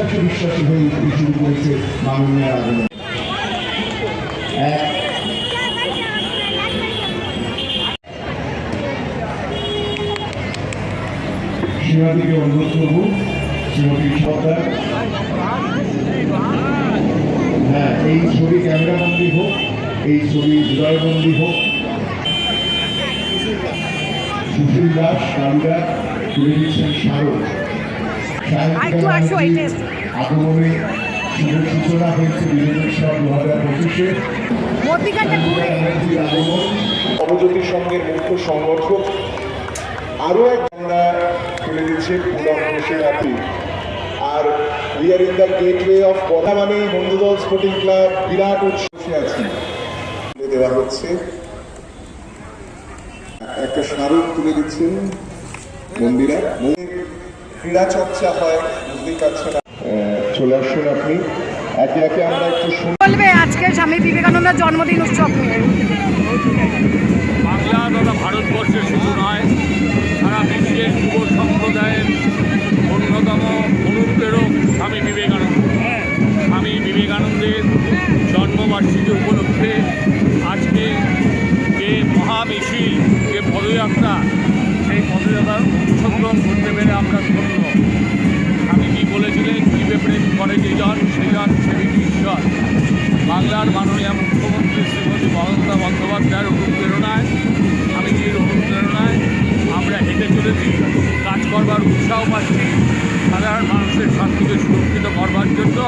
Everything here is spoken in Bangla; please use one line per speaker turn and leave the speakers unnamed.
বিশ্বাসে বিশ্বাসী হয়ে শুরু করেছে মাননীয় এক অনুরোধ হ্যাঁ এই ছবি ক্যামেরাবন্দি হোক এই ছবি হৃদয়বন্দি হোক সুশীল দাস তুলে দিচ্ছেন স্মারক
আরেকটু আসো, এই
আগমনে শুভ সূচনা হয়েছে বিজয় উৎসব দু হাজার পঁচিশে।
মধ্যিখানটা ঘুরে।
অবজ্যোতি সংঘের মুখ্য সংগঠক আরও এক আমরা তুলে দিচ্ছে হাতে। আর we are in the gateway of কথা মানে বন্ধুদল স্পোর্টিং ক্লাব বিরাট উৎসবে আছি তুলে দেওয়া হচ্ছে। একটা স্মারক তুলে দিচ্ছেন মন্দির। ক্রীড়া চর্চা হয় বুঝতেই পারছেন চলে আসুন আপনি। একে একে আমরা একটু শুন।
বলবে আজকে স্বামী বিবেকানন্দের জন্মদিন উৎসব নিয়ে।
বাংলা তথা ভারতবর্ষে শুধু নয় সারা বিশ্বের যুব সম্প্রদায়ের অন্যতম অনুপ্রেরক স্বামী বিবেকানন্দ। স্বামী বিবেকানন্দের জন্মবার্ষিকী উপলক্ষে আজকে যে মহামিছিল যে পদযাত্রা সেই পদযাত্রার অংশগ্রহণ করতে পেরে আমরা ঈশ্বর বাংলার মাননীয় মুখ্যমন্ত্রী শ্রীমতী মমতা বন্দ্যোপাধ্যায়ের অনুপ্রেরণায় স্বামীজির অনুপ্রেরণায় আমরা হেঁটে চলেছি, কাজ করবার উৎসাহ পাচ্ছি, সাধারণ মানুষের স্বার্থকে সুরক্ষিত করবার জন্য